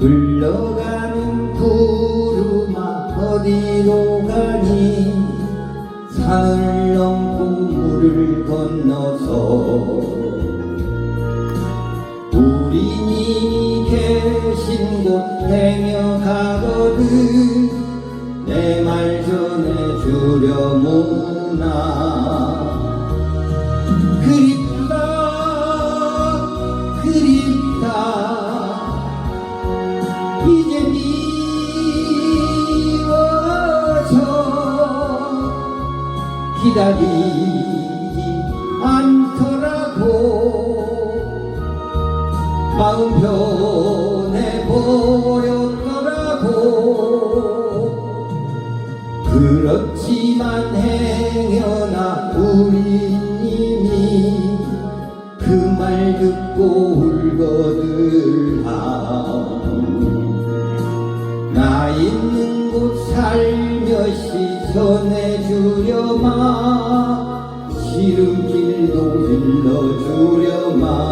흘러가는 구름 앞 어디로 가니? 산을 넘고 물을 건너서 우리 이 계신 곳 행여 가거든. 내 말 전해주려 무나? 기다리지 않더라고. 마음 변해 버렸더라고. 그렇지만 행여나 우리님이 그 말 듣고 울거들 하 전해주려마. 지름길도 일러주려마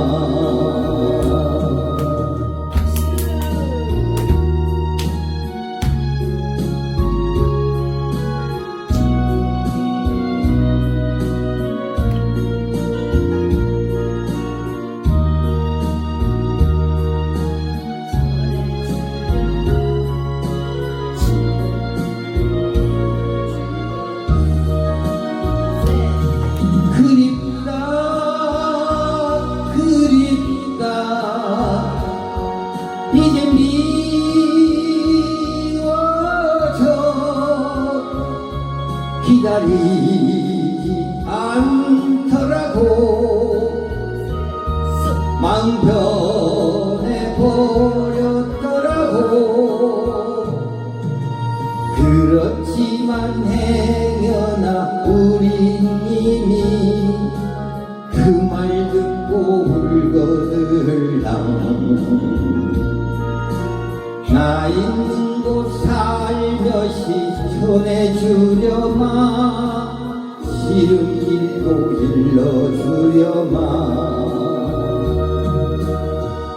기다리지 않더라고 마음 변해버렸더라고. 그렇지만 행여나 우리님이 그말 듣고 울거들랑 나 있는 곳 살며시 전해주려마. 지름길도 일러주려마.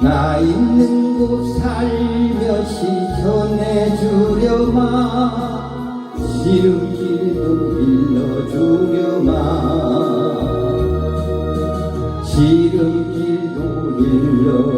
나 있는 곳 살며시 전해주려마. 지름길도 일러주려마. 지름길도 일러주려마